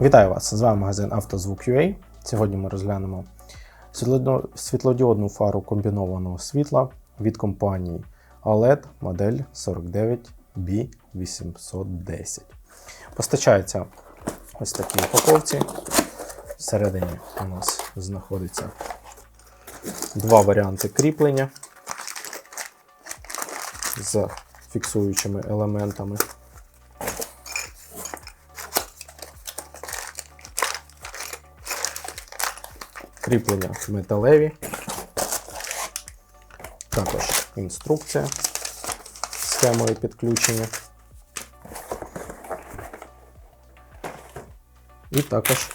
Вітаю вас! З вами магазин «Автозвук.UA». Сьогодні ми розглянемо світлодіодну фару комбінованого світла від компанії OLED модель 49B810. Постачається ось такій упаковці. Всередині у нас знаходиться два варіанти кріплення з фіксуючими елементами. Кріплення металеві. Також інструкція з схемою підключення. І також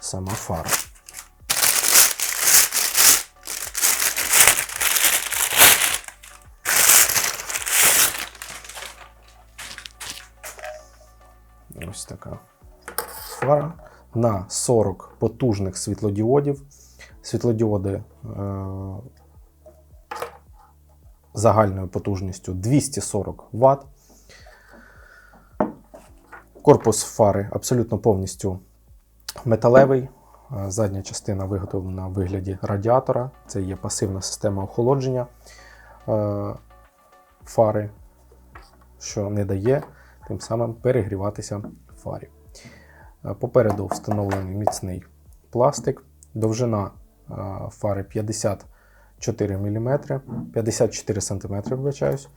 сама фара. Ось така фара на 40 потужних світлодіодів. Світлодіоди е, загальною потужністю 240 Вт. Корпус фари абсолютно повністю металевий. Е, Задня частина виготовлена в вигляді радіатора. Це є пасивна система охолодження е, фари, що не дає тим самим перегріватися фарі. Е, Попереду встановлений міцний пластик, довжина е, фари 54 мм, 54 см, вибачаюсь.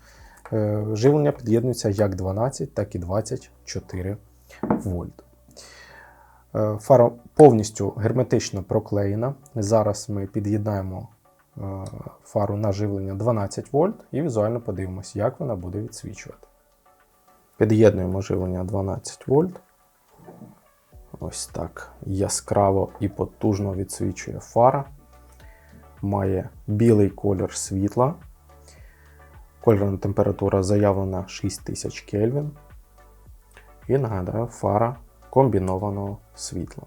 Е, Живлення під'єднується як 12, так і 24 вольт. Фара повністю герметично проклеєна. Зараз ми під'єднаємо фару на живлення 12 вольт і візуально подивимося, як вона буде відсвічувати. Під'єднуємо живлення 12 вольт. Ось так яскраво і потужно відсвічує фара. Має білий колір світла. Кольорна температура заявлена 6000 Кельвін. І нагадаю, фара комбінованого світла.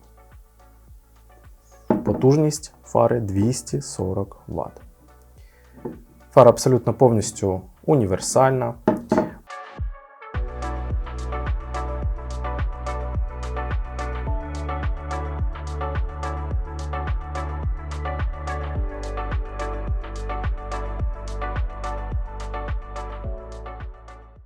Потужність фари 240 Вт. Фара абсолютно повністю універсальна.